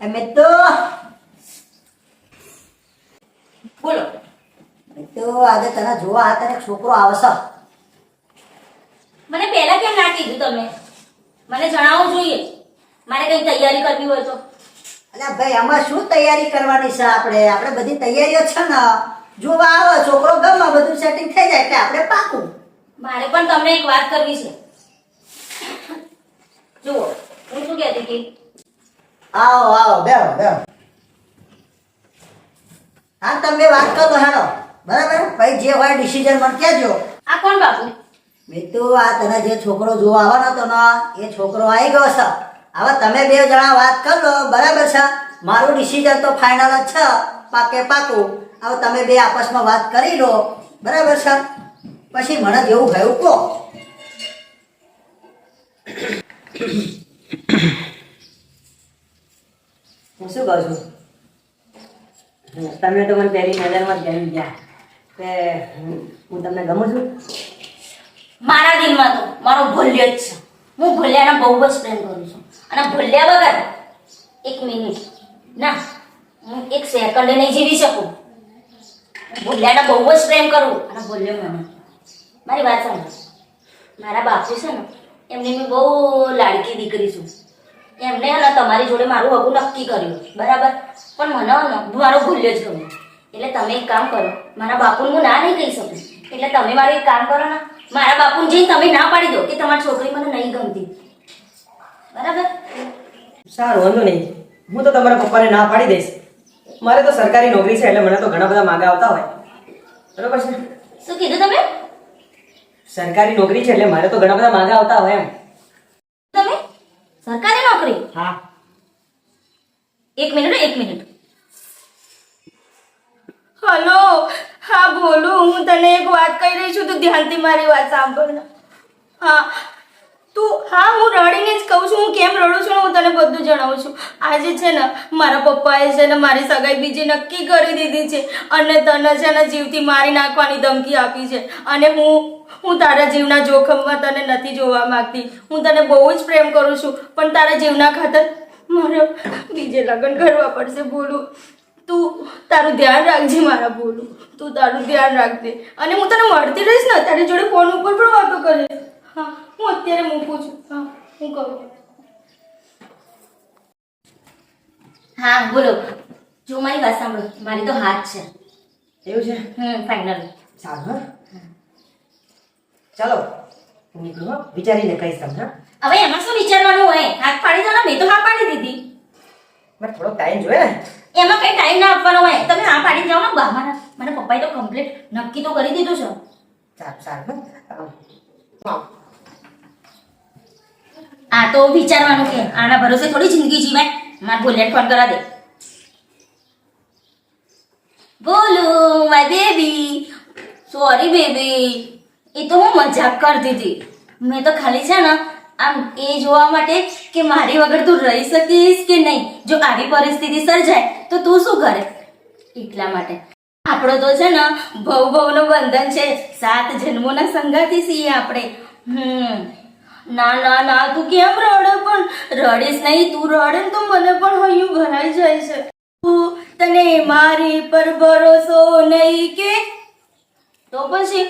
અમે તો બોલો તો આજે તને જોવા આ તને છોકરો આવશે મને પહેલા કેમ ના કીધું તમે મને જણાવવું જોઈએ મારે કઈ તૈયારી કરવી હોય તો અલ્યા ભાઈ આમાં શું તૈયારી કરવાની છે આપણે આપણે બધી તૈયારીઓ છે ને જોવા આવો છોકરો ગમે બધું સેટિંગ થઈ જાય એટલે આપણે પાકું મારે પણ તમને એક વાત કરવી છે જુઓ હું શું કહેતી હતી આવો આવો બેહો બેહો. હા તમે વાત કરો હેડો બરાબર? ભાઈ જે હોય ડિસિઝન મને કહેજો. આ કોણ બાપુ? મિત્રો આ તને જે છોકરો જોવા આવવાનો હતો ને એ છોકરો આવી ગયો છે. હવે તમે બે જણા વાત કરી લો બરાબર છે? મારું ડિસિઝન તો ફાઇનલ જ છે પાકે પાકું. હવે તમે બે આપસમાં વાત કરી લો બરાબર છે? પછી મને જેવું ગયું કહો. હું શું કહું છું? તમે તો મને પહેલી નજરમાં જ ગયા કે હું તમને ગમું છું? મારા દિલમાં તો મારો ભૂલ્યો જ છે. હું ભૂલ્યાને બહુ જ પ્રેમ કરું છું. અને ભૂલ્યા વગર એક મિનિટ, ના, હું એક સેકન્ડ નહીં જીવી શકું. ભૂલ્યાને બહુ જ પ્રેમ કરું. અને ભૂલ્યો મને મારી વાત સાંભળો. મારા બાપુ છે ને, એમની મેં બહુ લાડકી દીકરી છું. એમને હે ને તમારી જોડે મારું હગું નક્કી કર્યું. બરાબર? પણ મને મારો ભૂલ્યો જ ગમે એટલે તમે એક કામ કરો મારા બાપુને હું ના નહીં કહી શકું. એટલે તમે મારું એક કામ કરો ને મારા બાપુને જઈને તમે ના પાડી દો કે તમારી છોકરી મને નહીં ગમતી. બરાબર? સારું વાંધો નહીં. હું તો તમારા પપ્પાને ના પાડી દઈશ. મારે તો સરકારી નોકરી છે એટલે મને તો ઘણા બધા માગા આવતા હોય. બરોબર છે? શું કીધું તમે? સરકારી નોકરી છે એટલે મારે તો ઘણા બધા માગા આવતા હોય એમ. સરકારી નોકરી? હા. એક મિનિટ એક મિનિટ. હલો હા બોલો હું તને એક વાત કહી રહી છું તું ધ્યાનથી મારી વાત સાંભળ હા તું હા હું રડીને જ કહું છું હું કેમ રડું છું ને હું તને બધું જણાવું છું. આજે છે ને મારા પપ્પાએ છે ને મારી સગાઈ બીજી નક્કી કરી દીધી છે અને તને છે ને જીવથી મારી નાખવાની ધમકી આપી છે. અને હું હું તારા જીવના જોખમમાં તને નથી જોવા માંગતી. હું તને બહુ જ પ્રેમ કરું છું પણ તારા જીવના ખાતર મારે બીજે લગ્ન કરવા પડશે બોલું. તું તારું ધ્યાન રાખજે મારા બોલું. તું તારું ધ્યાન રાખજે. અને હું તને મળતી રહીશ ને તારી જોડે ફોન ઉપર પણ વાતો કરીશ. હા હું અત્યારે મૂકું છું. હા હું કહું. હા બોલો. જો મારી વાત સાંભળો. મારી તો હાથ છે. એવું છે? હમ ફાઇનલ સારું હા. ચાલો હું નીકળું હો. વિચારીને કહીશ તમને હવે એમાં શું વિચારવાનું હોય? હાથ પાડી દો ને મેં તો હા પાડી દીધી. મારે થોડો ટાઈમ જોઈએ ને. એમાં કઈ ટાઈમ ના આપવાનો હોય. તમે હા પાડી જાઓ ને બહાર મને પપ્પાએ તો કમ્પ્લીટ નક્કી તો કરી દીધું છે. સારું સારું આ તો વિચારવાનું કે આના ભરોસે થોડી જિંદગી જીવાય. મારે બોલ્યા ફોન કરા દે. બોલો માય બેબી સોરી બેબી. એ તો હું મજાક કરતી હતી. મેં તો ખાલી છે ને આમ એ જોવા માટે કે મારી વગર તું રહી શકીશ કે નહીં? જો આવી પરિસ્થિતિ સર્જાય, તો તું શું કરે? એટલા માટે. આપણો તો છે ને ભવ ભવનું બંધન છે. સાત જન્મોના સંગાથી છીએ આપણે. હમ. ના ના ના, તું કેમ રડે પણ? રડીશ નહીં, તું રડે તો મને પણ હૈયું ભરાઈ જાય છે. તું તને મારી પર ભરોસો નહીં કે? તો પછી?